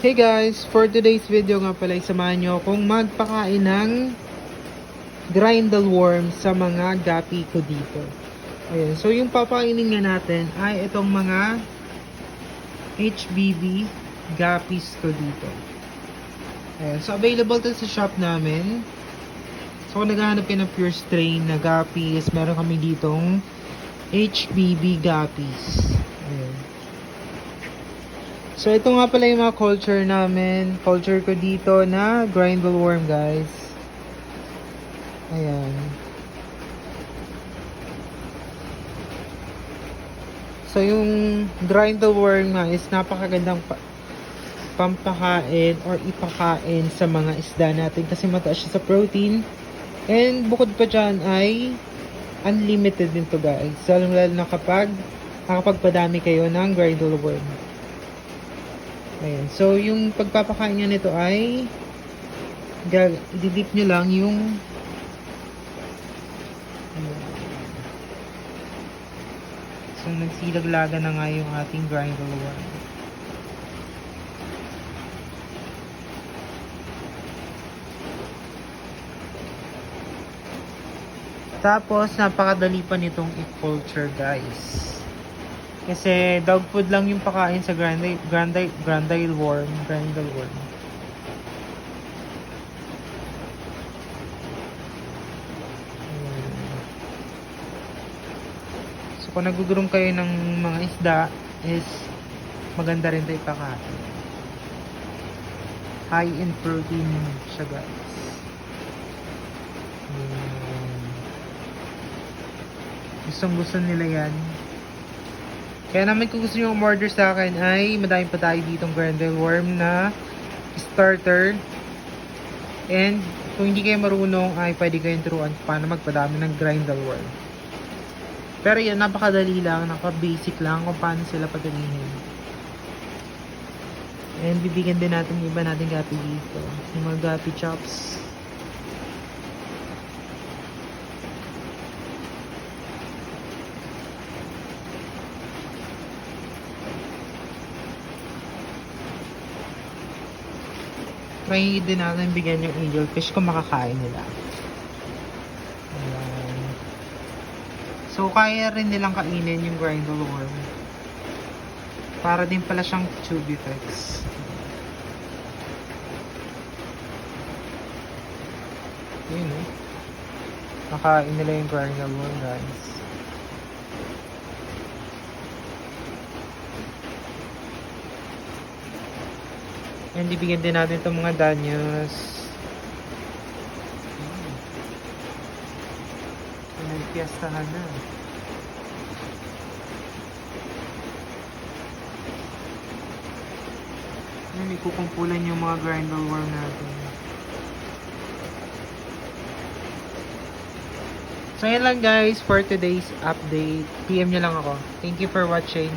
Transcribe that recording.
Hey guys, for today's video nga pala, samahan nyo akong magpakain ng grindle worm sa mga gapi ko dito. Ayan, so yung papakainin nga natin ay itong mga HBB guppies ko dito. Ayan, so available to sa shop namin. So kung naghahanap kayo ng pure strain na guppies, meron kami ditong HBB guppies. So, ito nga pala yung mga culture namin. Culture ko dito na grindle worm, guys. Ayan. So, yung grindle worm nga is napakagandang pa pampakain or ipakain sa mga isda natin kasi mataas siya sa protein. And bukod pa dyan ay unlimited din to guys. So, lalo na kapag nakapagpadami kayo ng grindle worm. Ayan. So, yung pagpapakain nyo nito ay ididip nyo lang yung Ayan. So, nagsilaglaga na nga yung ating grindle worm. Tapos, napakadali pa nitong i-culture, guys. Kasi dog food lang yung pakain sa grandile, grandile, grandile worm, grandile worm. So kung nagugurong kayo ng mga isda is maganda rin 'to ipakain. High in protein siya guys. Ayan. Gustong gusto nila yan. Kaya naman kung gusto nyo umorder sa akin ay madami pa tayo ditong grendel worm na starter. And kung hindi kayo marunong ay pwede kayong turuan paano magpadami ng grindel worm. Pero yan, napakadali lang, naka-basic lang kung paano sila padalihin. And bibigyan din natin yung iba natin gapi dito. Yung mga gapi chops. Try din natin bigyan yung angelfish kung makakain nila. Ayan. So, kaya rin nilang kainin yung grindle worm. Para din pala siyang tubifex. Yun eh. Nakain nila yung grindle worm guys. And ibigyan din natin itong mga danyos. Hmm. Pinagpiestahan na. Yan, ikukumpulan yung mga grindle worm natin. So yan lang guys for today's update. PM nyo lang ako. Thank you for watching.